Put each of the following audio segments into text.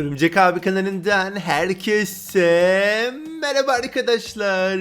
Örümcek abi kanalından herkese merhaba arkadaşlar.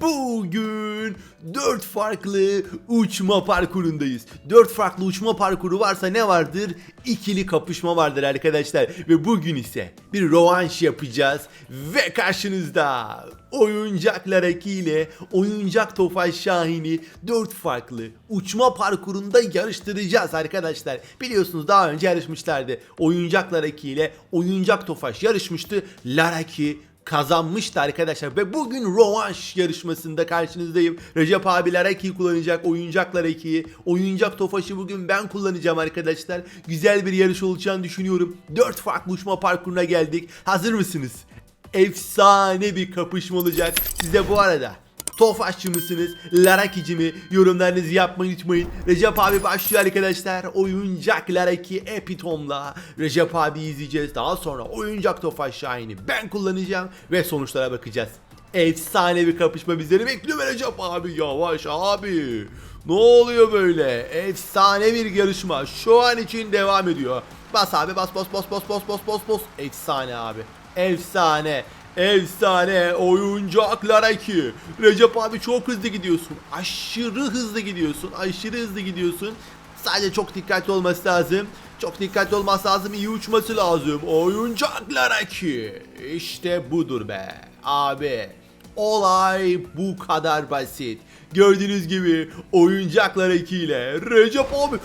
Bugün 4 farklı uçma parkurundayız. 4 farklı uçma parkuru varsa ne vardır? İkili kapışma vardır arkadaşlar. Ve bugün ise bir rövanş yapacağız. Ve karşınızda oyuncaklar ile oyuncak Tofaş Şahin'i 4 farklı uçma parkurunda yarıştıracağız arkadaşlar. Biliyorsunuz daha önce yarışmışlardı. Oyuncaklar ile oyuncak Tofaş yarışmıştı. Laraki kazanmıştı arkadaşlar ve bugün rövanş yarışmasında karşınızdayım. Recep abi Laraki'yi kullanacak, oyuncak Laraki'yi, oyuncak Tofaş'ı bugün ben kullanacağım arkadaşlar. Güzel bir yarış olacağını düşünüyorum. 4 farklı uçma parkuruna geldik. Hazır mısınız? Efsane bir kapışma olacak. Size bu arada Tofaşçı mısınız? Larakici mi? Yorumlarınızı yapmayı unutmayın. Recep abi başlıyor arkadaşlar. Oyuncak Laraki Epitom'la Recep abi izleyeceğiz. Daha sonra oyuncak Tofaş Şahin'i ben kullanacağım ve sonuçlara bakacağız. Efsane bir kapışma bizleri bekliyor be Recep abi. Yavaş abi. Ne oluyor böyle? Efsane bir yarışma şu an için devam ediyor. Bas abi bas bas bas bas bas bas bas bas. Efsane abi. Efsane. Efsane oyuncaklar ki. Recep abi çok hızlı gidiyorsun. Aşırı hızlı gidiyorsun. Aşırı hızlı gidiyorsun. Sadece çok dikkatli olması lazım. Çok dikkatli olması lazım. iyi uçması lazım. Oyuncaklar ki. İşte budur be. Abi. Olay bu kadar basit. Gördüğünüz gibi oyuncaklar ile Recep abi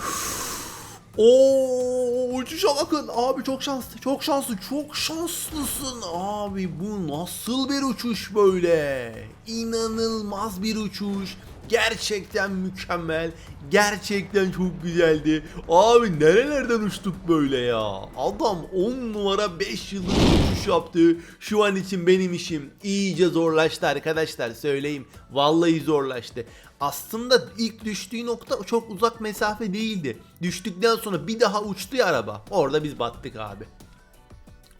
Oo uçuşa bakın. Abi çok şanslı çok şanslı çok şanslısın. Abi bu nasıl bir uçuş böyle? İnanılmaz bir uçuş gerçekten mükemmel gerçekten çok güzeldi abi nerelerden uçtuk böyle ya adam 10 numara 5 yıldız uçuş yaptı şu an için benim işim iyice zorlaştı arkadaşlar söyleyeyim vallahi zorlaştı aslında ilk düştüğü nokta çok uzak mesafe değildi. Düştükten sonra bir daha uçtu ya araba. Orada biz battık abi.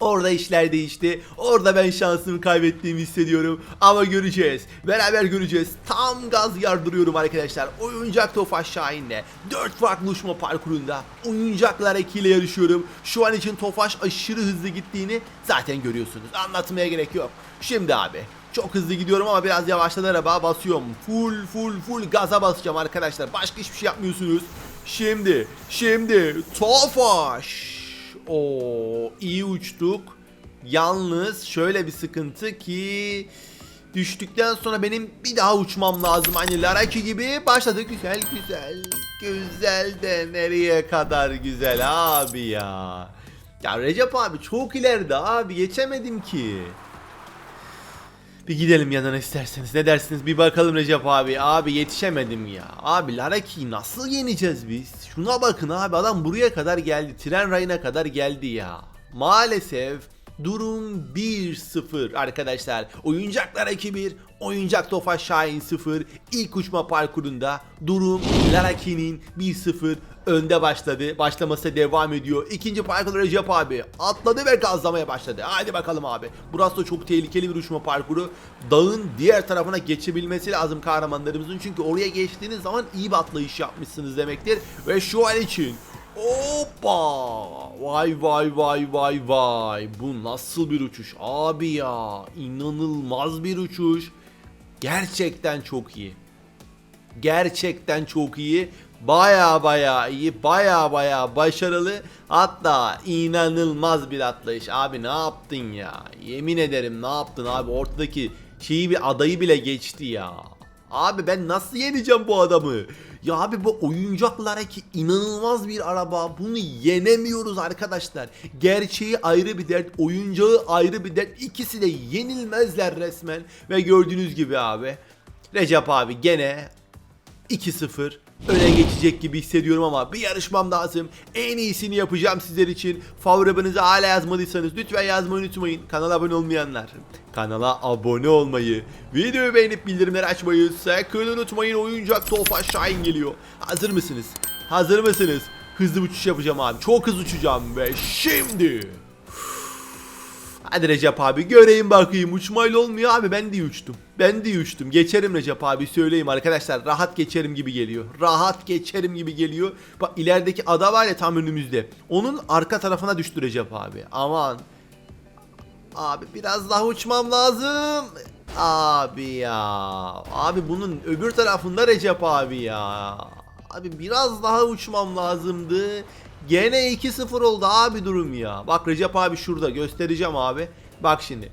Orada işler değişti. Orada ben şansımı kaybettiğimi hissediyorum. Ama göreceğiz. Beraber göreceğiz. Tam gaz yardırıyorum arkadaşlar. Oyuncak Tofaş Şahin'le. 4 farklı uçma parkurunda oyuncaklar ekiyle yarışıyorum. Şu an için Tofaş aşırı hızlı gittiğini zaten görüyorsunuz. Anlatmaya gerek yok. Şimdi abi çok hızlı gidiyorum ama biraz yavaşladı araba basıyorum. Full full full gaza basacağım arkadaşlar. Başka hiçbir şey yapmıyorsunuz. Şimdi, şimdi Tofaş. Oo, iyi uçtuk. Yalnız şöyle bir sıkıntı ki düştükten sonra benim bir daha uçmam lazım. Hani Laraki gibi başladı güzel güzel. Güzel de nereye kadar güzel abi ya. Ya Recep abi çok ileride abi geçemedim ki. Bir gidelim yanına isterseniz. Ne dersiniz? Bir bakalım Recep abi. Abi yetişemedim ya. Abi Laraki'yi nasıl yeneceğiz biz? Şuna bakın abi adam buraya kadar geldi. Tren rayına kadar geldi ya. Maalesef durum 1-0 arkadaşlar. Oyuncaklar 2-1. Oyuncak Tofaş Şahin 0. İlk uçma parkurunda durum Laraki'nin 1-0 önde başladı. Başlaması devam ediyor. İkinci parkur Recep abi atladı ve gazlamaya başladı. Hadi bakalım abi. Burası da çok tehlikeli bir uçma parkuru. Dağın diğer tarafına geçebilmesi lazım kahramanlarımızın. Çünkü oraya geçtiğiniz zaman iyi bir atlayış yapmışsınız demektir. Ve şu an için Hoppa! Vay vay vay vay vay. Bu nasıl bir uçuş abi ya? İnanılmaz bir uçuş. Gerçekten çok iyi. Gerçekten çok iyi. Baya baya iyi. Baya baya başarılı. Hatta inanılmaz bir atlayış. Abi ne yaptın ya? Yemin ederim ne yaptın abi? Ortadaki şeyi bir adayı bile geçti ya. Abi ben nasıl yeneceğim bu adamı? Ya abi bu oyuncaklara ki inanılmaz bir araba. Bunu yenemiyoruz arkadaşlar. Gerçeği ayrı bir dert, oyuncağı ayrı bir dert. İkisi de yenilmezler resmen. Ve gördüğünüz gibi abi. Recep abi gene 2-0 öne geçecek gibi hissediyorum ama bir yarışmam lazım. En iyisini yapacağım sizler için. Favorilerinizi hala yazmadıysanız lütfen yazmayı unutmayın. Kanala abone olmayanlar. Kanala abone olmayı, videoyu beğenip bildirimleri açmayı sakın unutmayın. Oyuncak Tofaş Şahin geliyor. Hazır mısınız? Hazır mısınız? Hızlı uçuş yapacağım abi. Çok hızlı uçacağım ve şimdi... Hadi Recep abi göreyim bakayım uçmayla olmuyor abi ben de uçtum. Ben de uçtum. Geçerim Recep abi söyleyeyim arkadaşlar rahat geçerim gibi geliyor. Rahat geçerim gibi geliyor. Bak ilerideki ada var ya tam önümüzde. Onun arka tarafına düştü Recep abi. Aman Abi biraz daha uçmam lazım. Abi ya. Abi bunun öbür tarafında Recep abi ya. Abi biraz daha uçmam lazımdı. Gene 2-0 oldu abi durum ya. Bak Recep abi şurada göstereceğim abi. Bak şimdi.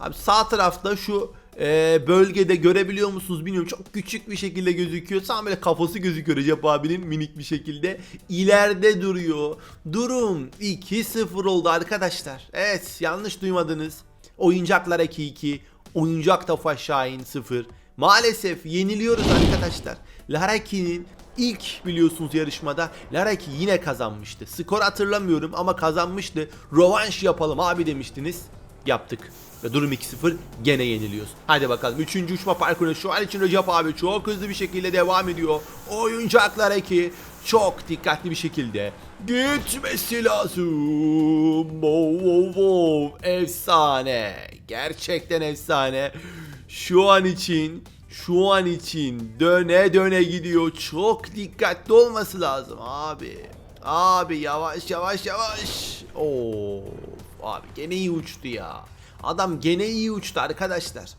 Abi sağ tarafta şu e, bölgede görebiliyor musunuz bilmiyorum. Çok küçük bir şekilde gözüküyor. Tam böyle kafası gözüküyor Recep abinin minik bir şekilde. İleride duruyor. Durum 2-0 oldu arkadaşlar. Evet yanlış duymadınız. Oyuncaklar 2-2. Oyuncak Tafa Şahin 0. Maalesef yeniliyoruz arkadaşlar. Laraki'nin ilk biliyorsunuz yarışmada Laraki yine kazanmıştı. Skor hatırlamıyorum ama kazanmıştı. Rovanş yapalım abi demiştiniz. Yaptık. Ve durum 2-0 gene yeniliyoruz. Hadi bakalım 3. uçma parkuruna şu an için Recep abi çok hızlı bir şekilde devam ediyor. Oyuncaklar 2 çok dikkatli bir şekilde gitmesi lazım. Wow, wow, wow. Efsane. Gerçekten efsane. Şu an için şu an için döne döne gidiyor. Çok dikkatli olması lazım abi. Abi yavaş yavaş yavaş. Oo. Abi gene iyi uçtu ya. Adam gene iyi uçtu arkadaşlar.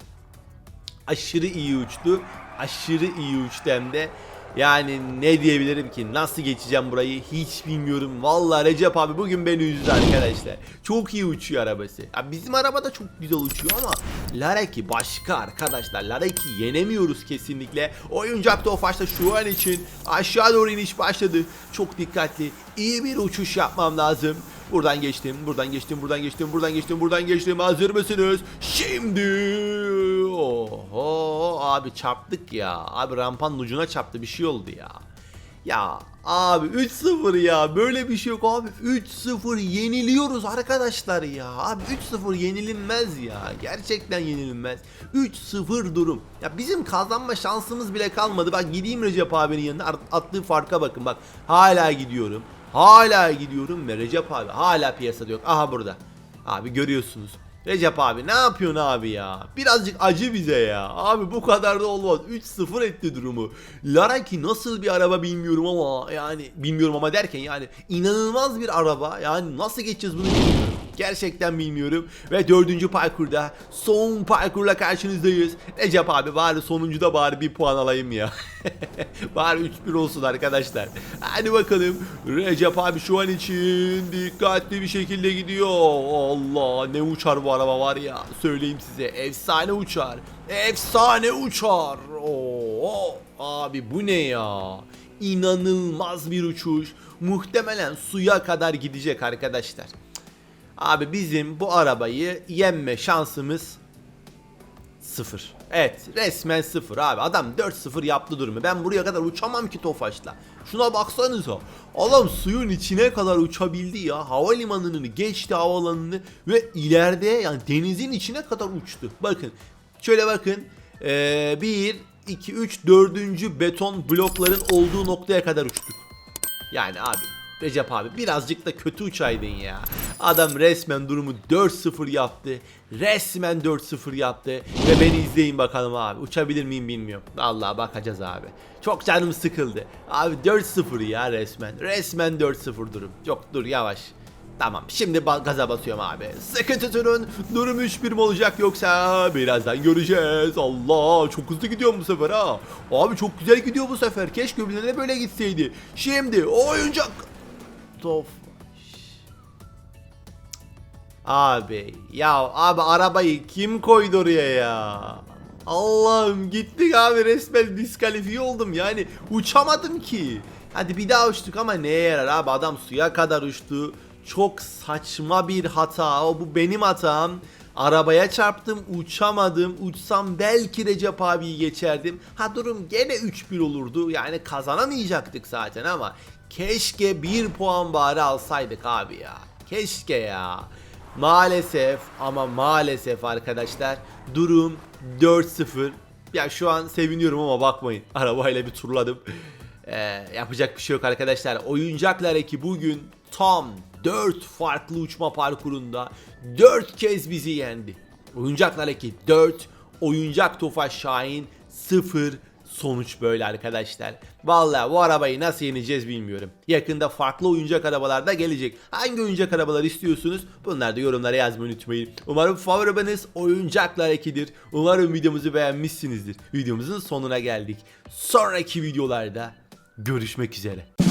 Aşırı iyi uçtu. Aşırı iyi uçtu hem de. Yani ne diyebilirim ki nasıl geçeceğim burayı hiç bilmiyorum. Vallahi Recep abi bugün beni üzdü arkadaşlar. Çok iyi uçuyor arabası. Ya bizim araba da çok güzel uçuyor ama Lareki başka arkadaşlar. Lareki yenemiyoruz kesinlikle. Oyuncak Tofaş'ta şu an için aşağı doğru iniş başladı. Çok dikkatli. iyi bir uçuş yapmam lazım. Buradan geçtim, buradan geçtim, buradan geçtim, buradan geçtim, buradan geçtim. Hazır mısınız? Şimdi. Oho abi çarptık ya. Abi rampanın ucuna çarptı bir şey oldu ya. Ya abi 3-0 ya böyle bir şey yok abi. 3-0 yeniliyoruz arkadaşlar ya. Abi 3-0 yenilinmez ya gerçekten yenilmez. 3-0 durum. Ya bizim kazanma şansımız bile kalmadı. Bak gideyim Recep abinin yanına at- attığı farka bakın. Bak hala gidiyorum hala gidiyorum ve Recep abi hala piyasada yok. Aha burada. Abi görüyorsunuz Recep abi ne yapıyorsun abi ya? Birazcık acı bize ya. Abi bu kadar da olmaz. 3-0 etti durumu. Laraki nasıl bir araba bilmiyorum ama yani bilmiyorum ama derken yani inanılmaz bir araba. Yani nasıl geçeceğiz bunu bilmiyorum. Gerçekten bilmiyorum. Ve dördüncü parkurda son parkurla karşınızdayız. Recep abi bari sonuncuda bari bir puan alayım ya. bari 3-1 olsun arkadaşlar. Hadi bakalım. Recep abi şu an için dikkatli bir şekilde gidiyor. Allah ne uçar bu araba var ya. Söyleyeyim size. Efsane uçar. Efsane uçar. Oo, abi bu ne ya? İnanılmaz bir uçuş. Muhtemelen suya kadar gidecek arkadaşlar. Abi bizim bu arabayı yenme şansımız sıfır. Evet resmen sıfır abi. Adam 4-0 yaptı durumu. Ben buraya kadar uçamam ki Tofaş'la. Şuna baksanıza. Adam suyun içine kadar uçabildi ya. Havalimanını geçti havalanını ve ileride yani denizin içine kadar uçtu. Bakın şöyle bakın. Ee, 1, 2, 3, 4. beton blokların olduğu noktaya kadar uçtuk. Yani abi Recep abi birazcık da kötü uçaydın ya. Adam resmen durumu 4-0 yaptı. Resmen 4-0 yaptı. Ve beni izleyin bakalım abi. Uçabilir miyim bilmiyorum. Allah bakacağız abi. Çok canım sıkıldı. Abi 4-0 ya resmen. Resmen 4-0 durum. Yok dur yavaş. Tamam şimdi gaza basıyorum abi. Sıkı tutunun. Durum 3-1 mi olacak yoksa birazdan göreceğiz. Allah çok hızlı gidiyor bu sefer ha. Abi çok güzel gidiyor bu sefer. Keşke öbürlerine böyle gitseydi. Şimdi oyuncak. Tof. Abi ya abi arabayı kim koydu oraya ya? Allah'ım gittik abi resmen diskalifiye oldum yani uçamadım ki. Hadi bir daha uçtuk ama neye yarar abi adam suya kadar uçtu. Çok saçma bir hata o bu benim hatam. Arabaya çarptım uçamadım uçsam belki Recep abiyi geçerdim. Ha durum gene 3-1 olurdu yani kazanamayacaktık zaten ama keşke bir puan bari alsaydık abi ya. Keşke ya. Maalesef ama maalesef arkadaşlar durum 4-0. Ya şu an seviniyorum ama bakmayın. Arabayla bir turladım. Ee, yapacak bir şey yok arkadaşlar. Oyuncaklar eki bugün tam 4 farklı uçma parkurunda 4 kez bizi yendi. Oyuncaklar eki 4, oyuncak Tofaş Şahin 0 Sonuç böyle arkadaşlar. Vallahi bu arabayı nasıl yeneceğiz bilmiyorum. Yakında farklı oyuncak arabalar da gelecek. Hangi oyuncak arabalar istiyorsunuz? Bunları da yorumlara yazmayı unutmayın. Umarım favori arabanız oyuncaklar ekidir. Umarım videomuzu beğenmişsinizdir. Videomuzun sonuna geldik. Sonraki videolarda görüşmek üzere.